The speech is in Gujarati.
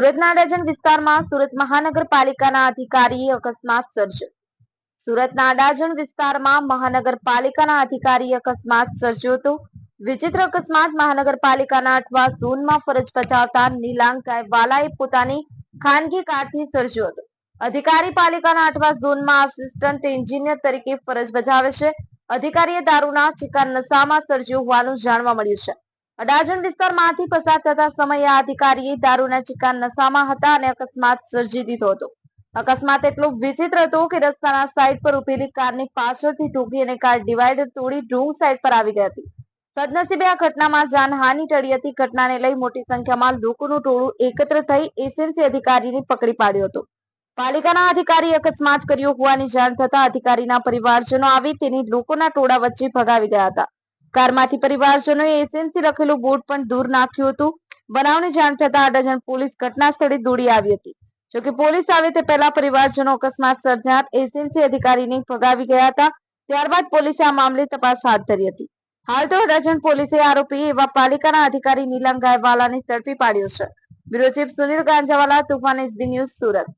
સુરતના અડાજણ વિસ્તારમાં સુરત મહાનગરપાલિકાના અધિકારીએ અકસ્માત સર્જ્યો. સુરતના અડાજણ વિસ્તારમાં મહાનગરપાલિકાના અધિકારીએ અકસ્માત સર્જ્યો હતો. વિચિત્ર અકસ્માત મહાનગરપાલિકાના અઠવા ઝોનમાં ફરજ બજાવતા નીલાંગ ગાયવાલાએ પોતાની ખાનગી કારથી સર્જ્યો હતો. અધિકારી પાલિકાના અઠવા ઝોનમાં આસિસ્ટન્ટ એન્જિનિયર તરીકે ફરજ બજાવે છે. અધિકારીએ દારૂના ચિકન નશામાં સર્જ્યો હોવાનું જાણવા મળ્યું છે. અડાજણ વિસ્તારમાંથી પસાર થતા સમયે આ અધિકારીએ દારૂના ચિકાર નશામાં હતા અને અકસ્માત સર્જી દીધો હતો. અકસ્માત એટલો વિચિત્ર હતો કે રસ્તાના સાઈડ પર ઉભેલી કારની પાછળથી ઠોકી અને કાર ડિવાઈડર તોડી ડોંગ સાઈડ પર આવી ગઈ હતી. સદનસીબે આ ઘટનામાં જાનહાની ટળી હતી. ઘટનાને લઈ મોટી સંખ્યામાં લોકોનું ટોળું એકત્ર થઈ એસએનસી અધિકારીને પકડી પાડ્યો હતો. પાલિકાના અધિકારી અકસ્માત કર્યો હોવાની જાણ થતા અધિકારીના પરિવારજનો આવી તેની લોકોના ટોળા વચ્ચે ભગાવી ગયા હતા. કારમાંથી પરિવારજનોએ એસએનસી રખેલું બોર્ડ પણ દૂર નાખ્યું હતું. બનાવની જાણ થતા અડાજણ પોલીસ ઘટના સ્થળે દોડી આવી હતી. જોકે પોલીસ આવે તે પહેલા પરિવારજનો અકસ્માત સર્જનાર એસએનસી અધિકારીને ભગાવી ગયા હતા. ત્યારબાદ પોલીસે આ મામલે તપાસ હાથ ધરી હતી. હાલ તો અડાજણ પોલીસે આરોપી એવા પાલિકાના અધિકારી નીલમ ગાયવાલાને ઝડપી પાડ્યો છે. Bureau chief Sunil Ganjawala, Toofan SB news Surat.